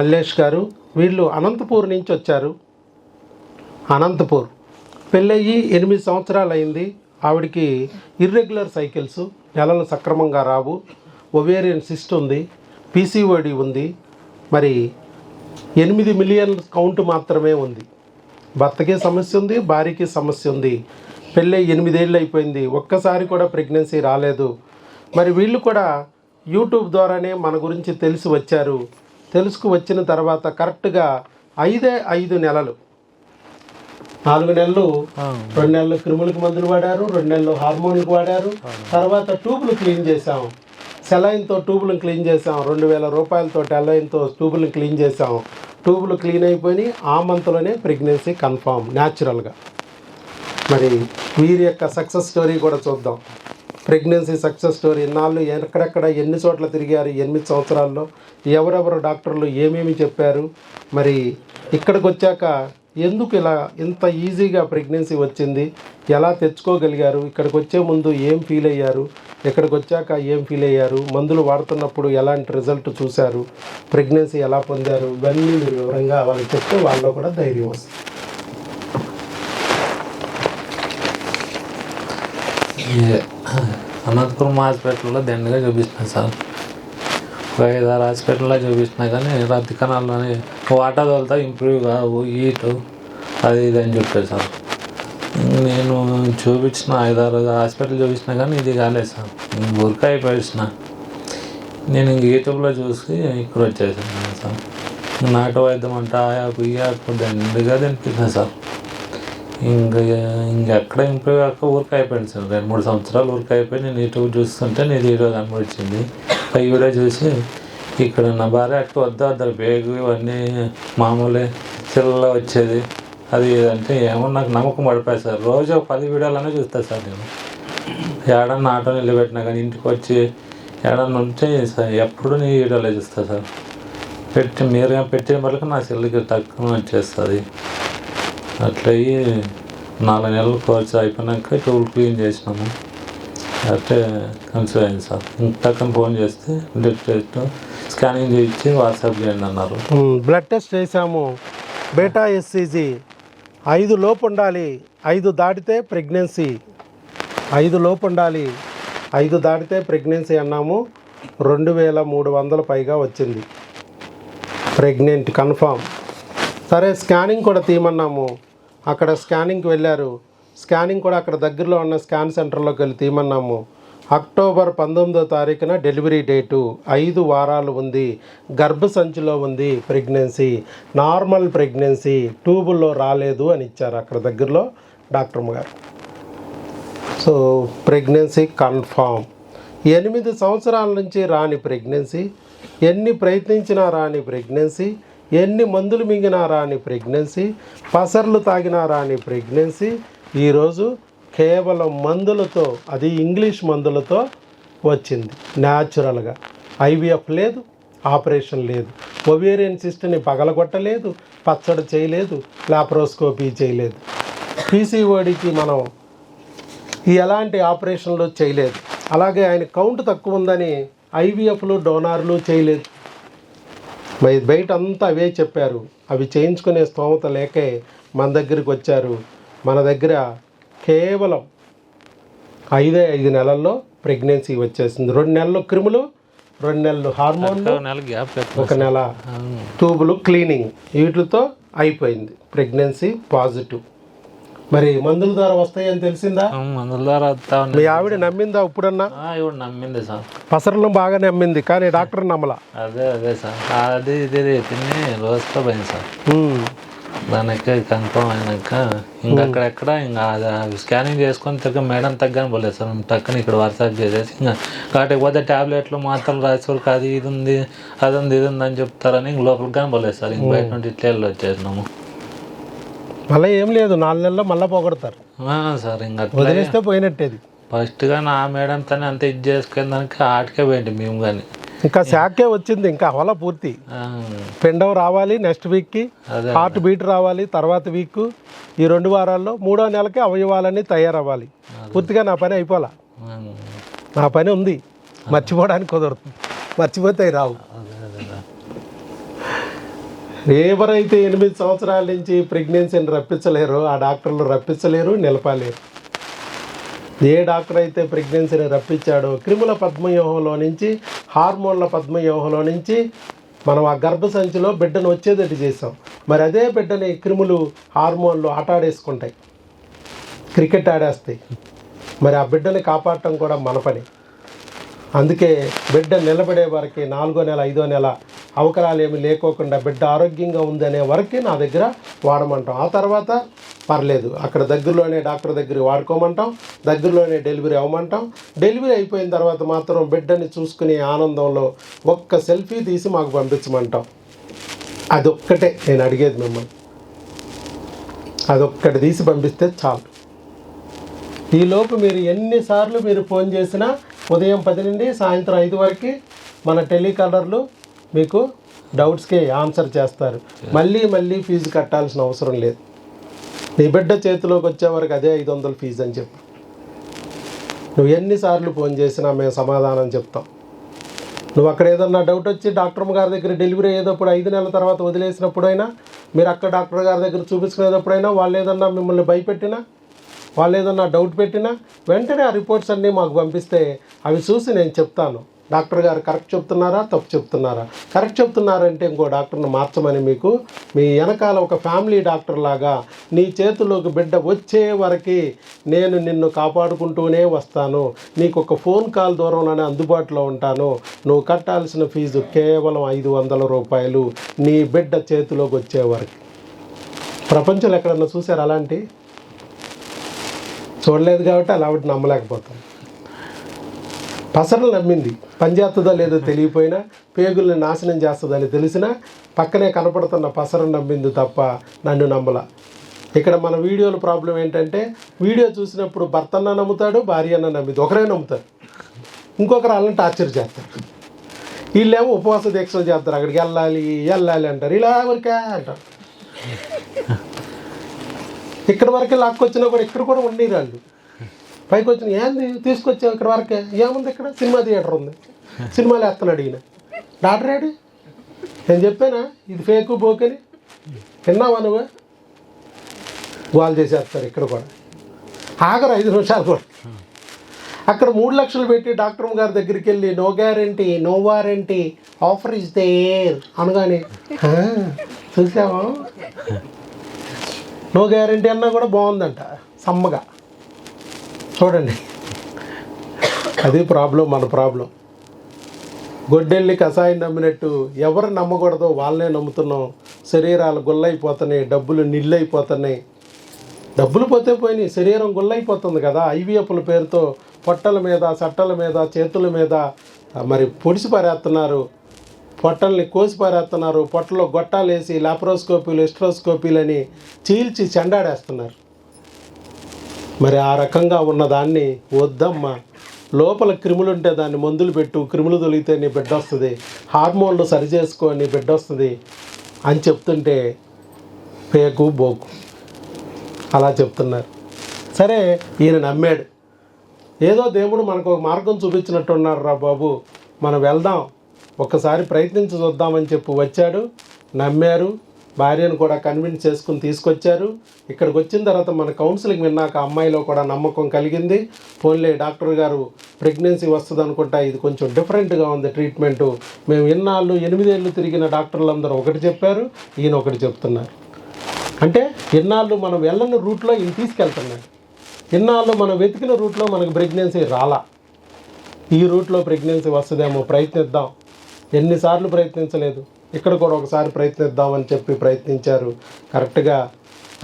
మల్లేష్ గారు వీళ్ళు అనంతపూర్ నుంచి వచ్చారు. అనంతపూర్. పెళ్ళయ్యి ఎనిమిది సంవత్సరాలు అయింది ఆవిడకి ఇర్రెగ్యులర్ సైకిల్స్ నెలలు సక్రమంగా రావు. ఒవేరియన్ సిస్ట్ ఉంది. పీసీఓడి ఉంది. మరి ఎనిమిది మిలియన్ కౌంట్ మాత్రమే ఉంది. భర్తకి సమస్య ఉంది భార్యకి సమస్య ఉంది. పెళ్ళై ఎనిమిదేళ్ళు అయిపోయింది. ఒక్కసారి కూడా ప్రెగ్నెన్సీ రాలేదు. మరి వీళ్ళు కూడా యూట్యూబ్ ద్వారానే మన గురించి తెలిసి వచ్చారు. తెలుసుకు వచ్చిన తర్వాత కరెక్ట్గా ఐదే ఐదు నెలలు. నాలుగు నెలలు రెండు నెలలు క్రిములకు మందులు వాడారు రెండు నెలలు హార్మోన్లకు వాడారు తర్వాత ట్యూబ్లు క్లీన్ చేసాం సెలైన్తో ట్యూబ్లు క్లీన్ చేసాం రెండు వేల రూపాయలతో టెలైన్తో ట్యూబ్లు క్లీన్ చేసాం ట్యూబ్లు క్లీన్ అయిపోయి ఆ మంత్లోనే ప్రెగ్నెన్సీ కన్ఫామ్ న్యాచురల్గా. మరి వీరి యొక్క సక్సెస్ స్టోరీ కూడా చూద్దాం. ప్రెగ్నెన్సీ సక్సెస్ స్టోరీ ఇన్నాళ్ళు ఎక్కడెక్కడ ఎన్ని చోట్ల తిరిగారు ఎనిమిది సంవత్సరాల్లో ఎవరెవరు డాక్టర్లు ఏమేమి చెప్పారు మరి ఇక్కడికి వచ్చాక ఎందుకు ఇలా ఇంత ఈజీగా ప్రెగ్నెన్సీ వచ్చింది ఎలా తెచ్చుకోగలిగారు ఇక్కడికి వచ్చే ముందు ఏం ఫీల్ అయ్యారు ఇక్కడికి వచ్చాక ఏం ఫీల్ అయ్యారు మందులు వాడుతున్నప్పుడు ఎలాంటి రిజల్ట్ చూశారు ప్రెగ్నెన్సీ ఎలా పొందారు ఇవన్నీ మీరు వివరంగా వాళ్ళకి చెప్తే వాళ్ళలో కూడా ధైర్యం వస్తుంది. అనంతపురం హాస్పిటల్లో దండగా చూపిస్తున్నాను సార్. ఒక ఐదారు హాస్పిటల్లో చూపిస్తున్నా కానీ రద్దు కణాలని వాటర్ తోలుతా ఇంప్రూవ్ కావు ఈటు అది ఇది అని చెప్పారు సార్. నేను చూపించిన ఐదారు హాస్పిటల్ చూపించినా కానీ ఇది కాలేదు సార్. బుర్క అయిపోయిన నేను యూట్యూబ్లో చూసి ఇక్కడ వచ్చేసాను సార్. నాటు వైద్యం అంటే ఆయాకు ఈ ఆకు దండిగా తినిపిస్తున్నాను సార్. ఇంకా ఇంకెక్కడ ఇంప్రూవ్ కాక ఊరికి అయిపోయింది సార్. రెండు మూడు సంవత్సరాలు ఊరికి అయిపోయి నేను యూట్యూబ్ చూస్తుంటే నేను వీడియో కనబడిచ్చింది పై వీడియో చూసి ఇక్కడ నా భార్య అక్కడ వద్ద వద్దా బేగు ఇవన్నీ మామూలే చిల్ల వచ్చేది. అది అంటే ఏమో నాకు నమ్మకం పడిపోయి సార్. రోజు ఒక పది వీడియోలనే చూస్తాను సార్ నేను. ఏడన్నా ఆటో నిలబెట్టినా కానీ ఇంటికి వచ్చి ఏడన్నా ఉంటే సార్ ఎప్పుడు నీ వీడియోలో చూస్తా సార్. పెట్టి మీరుగా పెట్టిన వరకు నా సెల్లుకి తక్కువ వచ్చేస్తుంది. అట్లయ్యి నాలుగు నెలలు కోర్స్ అయిపోయినాక టూల్ క్లీన్ చేసినాము అట్లే కన్సిడర్ అయింది సార్. ఇంతకని ఫోన్ చేస్తే బ్లడ్ టెస్ట్ స్కానింగ్ చేయించి వాట్సాప్ చేయండి అన్నారు. బ్లడ్ టెస్ట్ చేసాము బేటా ఎస్సీజీ. ఐదు లోపు ఉండాలి ఐదు దాటితే ప్రెగ్నెన్సీ. ఐదు లోపు ఉండాలి ఐదు దాటితే ప్రెగ్నెన్సీ అన్నాము. రెండు వేల మూడు వందల పైగా వచ్చింది. Pregnant confirm. సరే స్కానింగ్ కూడా తీయమన్నాము. అక్కడ స్కానింగ్కి వెళ్ళారు. స్కానింగ్ కూడా అక్కడ దగ్గరలో ఉన్న స్కాన్ సెంటర్లోకి వెళ్ళి తీయమన్నాము. అక్టోబర్ పంతొమ్మిదో తారీఖున డెలివరీ డేటు ఐదు వారాలు ఉంది. గర్భసంచిలో ఉంది ప్రెగ్నెన్సీ. నార్మల్ ప్రెగ్నెన్సీ ట్యూబుల్లో రాలేదు అని ఇచ్చారు అక్కడ దగ్గరలో డాక్టర్ గారు. So pregnancy confirm. ఎనిమిది సంవత్సరాల నుంచి రాని ప్రెగ్నెన్సీ ఎన్ని ప్రయత్నించినా రాని ప్రెగ్నెన్సీ ఎన్ని మందులు మింగినా రాని ప్రెగ్నెన్సీ పసర్లు తాగినా రాని ప్రెగ్నెన్సీ ఈరోజు కేవలం మందులతో అది ఇంగ్లీష్ మందులతో వచ్చింది. న్యాచురల్గా. ఐవీఎఫ్ లేదు ఆపరేషన్ లేదు. ఒవేరియన్ సిస్టమ్ని పగలగొట్టలేదు పచ్చడి చేయలేదు లాప్రోస్కోపీ చేయలేదు. పీసీఓడికి మనం ఎలాంటి ఆపరేషన్లు చేయలేదు. అలాగే ఆయన కౌంట్ తక్కువ ఉందని ఐవీఎఫ్లు డోనార్లు చేయలేదు. బయట అంతా అవే చెప్పారు. అవి చేయించుకునే స్తోమత లేకే మన దగ్గరికి వచ్చారు. మన దగ్గర కేవలం ఐదే ఐదు నెలల్లో ప్రెగ్నెన్సీ వచ్చేసింది. రెండు నెలలు క్రిములు రెండు నెలలు హార్మోన్లు ఒక నెల ట్యూబులు క్లీనింగ్. వీటితో అయిపోయింది. Pregnancy positive. మరి మందుల ద్వారా వస్తాయని తెలిసిందా? మందుల ద్వారా వస్తా మీ ఆవిడ నమ్మిందా ఇప్పుడన్నా? ఆ, ఇవిడ నమ్మింది సార్. పసరలు బాగా నమ్మింది కానీ డాక్టర్ నమ్మలా? అదే అదే సార్. అది ఇది తిని రోజుతో పోయింది సార్. దానికి కన్ఫర్మ్ అయినాక ఇంకా అక్కడెక్కడ ఇంకా స్కానింగ్ చేసుకొని తిరిగి మేడం తగ్గని పోలేదు సార్. మేము టక్కని ఇక్కడ వాట్సాప్ చేసేసి ఇంకా కాబట్టి పోతే ట్యాబ్లెట్లు మాత్రలు రాసేవారికి అది ఇది ఉంది అది ఉంది ఇది ఉంది అని చెప్తారని ఇంక లోపలికి కానీ పోలేదు సార్. ఇంక బయట నుండి ఇట్లా వెళ్ళి వచ్చేసినాము. మళ్ళీ ఏం లేదు నాలుగు నెలల్లో మళ్ళీ పోగొడతారు. సార్ ఇంకా వదిలేస్తే పోయినట్టేది. ఫస్ట్గా నా మేడం తనే అంత ఇది చేసుకునే దానికి ఆటకే పోయింది మేము కానీ ఇంకా శాఖే వచ్చింది ఇంకా హోలా పూర్తి. పిండం రావాలి నెక్స్ట్ వీక్కి హార్ట్ బీట్ రావాలి తర్వాత వీక్ ఈ రెండు వారాల్లో మూడో నెలకి అవయవాలన్నీ తయారవ్వాలి. పూర్తిగా నా పని అయిపోలా. నా పని ఉంది. మర్చిపోవడానికి కుదరదు. మర్చిపోతే అవి రావు. ఎవరైతే ఎనిమిది సంవత్సరాల నుంచి ప్రెగ్నెన్సీని రప్పించలేరో ఆ డాక్టర్లు రప్పించలేరు నిలపలేరు. ఏ డాక్టర్ అయితే ప్రెగ్నెన్సీని రప్పించాడో క్రిముల పద్మవ్యూహంలో నుంచి హార్మోన్ల పద్మవ్యూహంలో నుంచి మనం ఆ గర్భసంచిలో బిడ్డను వచ్చేటట్టు చేసాం మరి అదే బిడ్డని క్రిములు హార్మోన్లు ఆటాడేసుకుంటాయి. క్రికెట్ ఆడేస్తాయి. మరి ఆ బిడ్డని కాపాడటం కూడా మన పని. అందుకే బిడ్డ నిలబడే వారికి నాలుగో నెల ఐదో నెల అవకలాలు ఏమి లేకోకుండా బిడ్డ ఆరోగ్యంగా ఉందనే వరకు నా దగ్గర వాడమంటాం. ఆ తర్వాత పర్లేదు అక్కడ దగ్గరలోనే డాక్టర్ దగ్గర వాడుకోమంటాం దగ్గరలోనే డెలివరీ అవ్వమంటాం. డెలివరీ అయిపోయిన తర్వాత మాత్రం బిడ్డని చూసుకునే ఆనందంలో ఒక్క సెల్ఫీ తీసి మాకు పంపించమంటాం. అదొక్కటే నేను అడిగేది మిమ్మల్ని. అదొక్కటి తీసి పంపిస్తే చాలు. ఈలోపు మీరు ఎన్నిసార్లు మీరు ఫోన్ చేసినా ఉదయం పది నుండి సాయంత్రం ఐదు వరకు మన టెలికాలర్లు మీకు డౌట్స్కి ఆన్సర్ చేస్తారు. మళ్ళీ మళ్ళీ ఫీజు కట్టాల్సిన అవసరం లేదు. నీ బిడ్డ చేతిలోకి వచ్చే వరకు అదే ఐదు వందల ఫీజు అని చెప్పు. నువ్వు ఎన్నిసార్లు ఫోన్ చేసినా మేము సమాధానం చెప్తాం. నువ్వు అక్కడ ఏదన్నా డౌట్ వచ్చి డాక్టర్ గారి దగ్గర డెలివరీ అయ్యేటప్పుడు ఐదు నెలల తర్వాత వదిలేసినప్పుడైనా మీరు అక్కడ డాక్టర్ గారి దగ్గర చూపించుకునేటప్పుడైనా వాళ్ళు ఏదన్నా మిమ్మల్ని భయపెట్టినా వాళ్ళు ఏదన్నా డౌట్ పెట్టినా వెంటనే ఆ రిపోర్ట్స్ అన్నీ మాకు పంపిస్తే అవి చూసి నేను చెప్తాను. డాక్టర్ గారు కరెక్ట్ చెప్తున్నారా? తప్పు చెప్తున్నారా? కరెక్ట్ చెప్తున్నారంటే ఇంకో డాక్టర్ని మార్చమని మీకు మీ వెనకాల ఒక ఫ్యామిలీ డాక్టర్ లాగా నీ చేతిలోకి బిడ్డ వచ్చే వరకు నేను నిన్ను కాపాడుకుంటూనే వస్తాను. నీకు ఒక ఫోన్ కాల్ దూరంలోనే అందుబాటులో ఉంటాను. నువ్వు కట్టాల్సిన ఫీజు కేవలం ఐదు వందల రూపాయలు నీ బిడ్డ చేతిలోకి వచ్చే వరకు. ప్రపంచంలో ఎక్కడన్నా చూసారు అలాంటి? చూడలేదు కాబట్టి అలా ఒకటి పసరలు నమ్మింది. పనిచేస్తుందా లేదో తెలియపోయినా పేగుల్ని నాశనం చేస్తుందని తెలిసినా పక్కనే కనపడుతున్న పసరను నమ్మింది తప్ప నన్ను నమ్మల. ఇక్కడ మన వీడియోల ప్రాబ్లం ఏంటంటే వీడియో చూసినప్పుడు భర్త అన్న నమ్ముతాడు భార్య అన్న నమ్మింది. ఒకరే నమ్ముతారు. ఇంకొకరు వాళ్ళని టార్చర్ చేస్తారు. వీళ్ళేమో ఉపవాస దీక్షలు చేస్తారు. అక్కడికి వెళ్ళాలి వెళ్ళాలి అంటారు. ఇలా ఎవరికా అంటారు. ఇక్కడ వరకే లాక్కొచ్చినా కూడా ఇక్కడ కూడా ఉండేరాళ్ళు. పైకి వచ్చిన ఏంది? తీసుకొచ్చావు ఇక్కడ వరకే? ఏముంది ఇక్కడ? సినిమా థియేటర్ ఉంది. సినిమాలు వేస్తాను అడిగిన. డాక్టర్ ఏడి నేను చెప్పానా? ఇది ఫేక్ బోకని? విన్నావా నువ్వు? గోల్ చేసేస్తారు ఇక్కడ కూడా. ఆగరు ఐదు నిమిషాలు కూడా. అక్కడ మూడు లక్షలు పెట్టి డాక్టర్ గారి దగ్గరికి వెళ్ళి no guarantee no warranty offer is there అనగానే చూసావా? నో గ్యారంటీ అన్నా కూడా బాగుందంట సమ్మగా. చూడండి. అది ప్రాబ్లం మన ప్రాబ్లం. గొడ్డెల్ని కషాయం నమ్మినట్టు ఎవరు నమ్మకూడదో వాళ్ళనే నమ్ముతున్నాం. శరీరాలు గుల్లైపోతున్నాయి డబ్బులు నిల్లైపోతున్నాయి. డబ్బులు పోతే పోయినాయి శరీరం గుల్లైపోతుంది కదా. ఐవీఎఫ్ల పేరుతో పొట్టల మీద సట్టల మీద చేతుల మీద మరి పొడిసి పారేస్తున్నారు. పొట్టల్ని కోసి పారేస్తున్నారు. పొట్టలో గొట్టాలు వేసి లాప్రోస్కోపీలు ఎస్ట్రోస్కోపీలు అని చీల్చి చెండాడేస్తున్నారు. మరి ఆ రకంగా ఉన్నదాన్ని వద్దమ్మా. లోపల క్రిములు ఉంటే దాన్ని మందులు పెట్టు క్రిములు తొలిగితే నీ బిడ్డ వస్తుంది. హార్మోన్లు సరి చేసుకో నీ బిడ్డ వస్తుంది అని చెప్తుంటే పేకు బోకు. అలా చెప్తున్నారు. సరే ఈయన నమ్మాడు. ఏదో దేవుడు మనకు ఒక మార్గం చూపించినట్టున్నారు రా బాబు. మనం వెళ్దాం. ఒక్కసారి ప్రయత్నించి చూద్దామని చెప్పి వచ్చాడు. నమ్మారు. భార్యను కూడా కన్విన్స్ చేసుకుని తీసుకొచ్చారు. ఇక్కడికి వచ్చిన తర్వాత మన కౌన్సిలింగ్ విన్నాక అమ్మాయిలో కూడా నమ్మకం కలిగింది. ఫోన్లే డాక్టర్ గారు ప్రెగ్నెన్సీ వస్తుంది అనుకుంటా ఇది కొంచెం డిఫరెంట్గా ఉంది ట్రీట్మెంటు మేము ఇన్నాళ్ళు ఎనిమిదేళ్ళు తిరిగిన డాక్టర్లు అందరూ ఒకటి చెప్పారు ఈయన ఒకటి చెప్తున్నారు. అంటే ఇన్నాళ్ళు మనం వెళ్ళని రూట్లో ఈయన తీసుకెళ్తున్నాడు. ఇన్నాళ్ళు మనం వెతికిన రూట్లో మనకు ప్రెగ్నెన్సీ రాలా. ఈ రూట్లో ప్రెగ్నెన్సీ వస్తుందేమో ప్రయత్నిద్దాం. ఎన్నిసార్లు ప్రయత్నించలేదు. ఇక్కడ కూడా ఒకసారి ప్రయత్నిద్దామని చెప్పి ప్రయత్నించారు. కరెక్ట్గా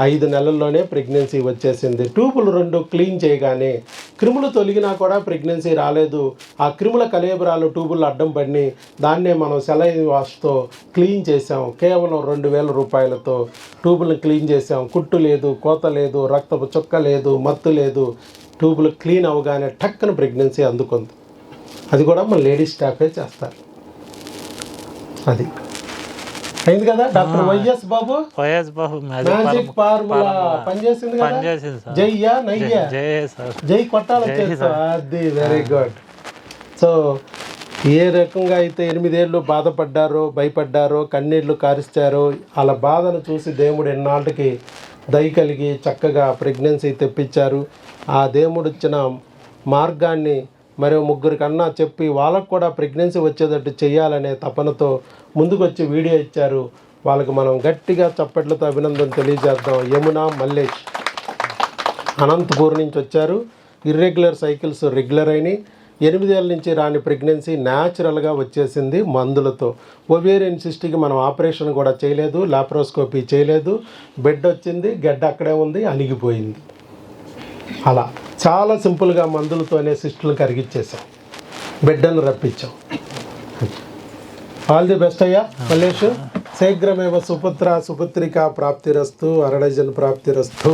ఐదు నెలల్లోనే ప్రెగ్నెన్సీ వచ్చేసింది. ట్యూబులు రెండు క్లీన్ చేయగానే క్రిములు తొలగినా కూడా ప్రెగ్నెన్సీ రాలేదు. ఆ క్రిముల కలేబరాలు ట్యూబులు అడ్డం పడిని దాన్నే మనం సెలైన్ వాష్తో క్లీన్ చేసాం కేవలం రెండు వేల రూపాయలతో ట్యూబులు క్లీన్ చేసాం కుట్టు లేదు కోత లేదు రక్తపు చుక్క లేదు మత్తు లేదు. ట్యూబులు క్లీన్ అవగానే టక్కన ప్రెగ్నెన్సీ అందుకుంది. అది కూడా మన లేడీస్ స్టాఫే చేస్తారు. అది. అయింది కదా? Doctor YS Babu? YS Babu magic formula పనిచేసింది కదా? పనిచేసింది సార్. జయ్యా నయ్యా? జయ సార్. జై కొట్టాలి అది వెరీ గుడ్ సో ఏ రకంగా అయితే ఎనిమిదేళ్ళు బాధపడ్డారో భయపడ్డారో కన్నీళ్ళు కారిస్తారో వాళ్ళ బాధను చూసి దేవుడు ఎన్నాళ్ళకి దయ కలిగి చక్కగా ప్రెగ్నెన్సీ తెప్పించారు. ఆ దేవుడు ఇచ్చిన మార్గాన్ని మరో ముగ్గురి కన్నా చెప్పి వాళ్ళకు కూడా ప్రెగ్నెన్సీ వచ్చేటట్టు చేయాలనే తపనతో ముందుకొచ్చి వీడియో ఇచ్చారు. వాళ్ళకి మనం గట్టిగా చప్పట్లతో అభినందన తెలియజేద్దాం. యమున మల్లేష్ అనంతపూర్ నుంచి వచ్చారు. ఇర్రెగ్యులర్ సైకిల్స్ రెగ్యులర్ అయినాయి. ఎనిమిదేళ్ళ నుంచి రాని ప్రెగ్నెన్సీ న్యాచురల్గా వచ్చేసింది మందులతో. ఒవేరియన్ సిస్టికి మనం ఆపరేషన్ కూడా చేయలేదు లాప్రోస్కోపీ చేయలేదు. బెడ్ వచ్చింది గడ్డ అక్కడే ఉంది అణిగిపోయింది. అలా. చాలా సింపుల్గా మందులతోనే సిస్టులు కరిగిచ్చేసాం. బిడ్డను రప్పించాం. ఆల్ ది బెస్ట్ అయ్యా మల్లేష్. శీఘ్రమేవ సుపుత్ర సుపుత్రిక ప్రాప్తిరస్తు అరడజన్ ప్రాప్తిరస్తు.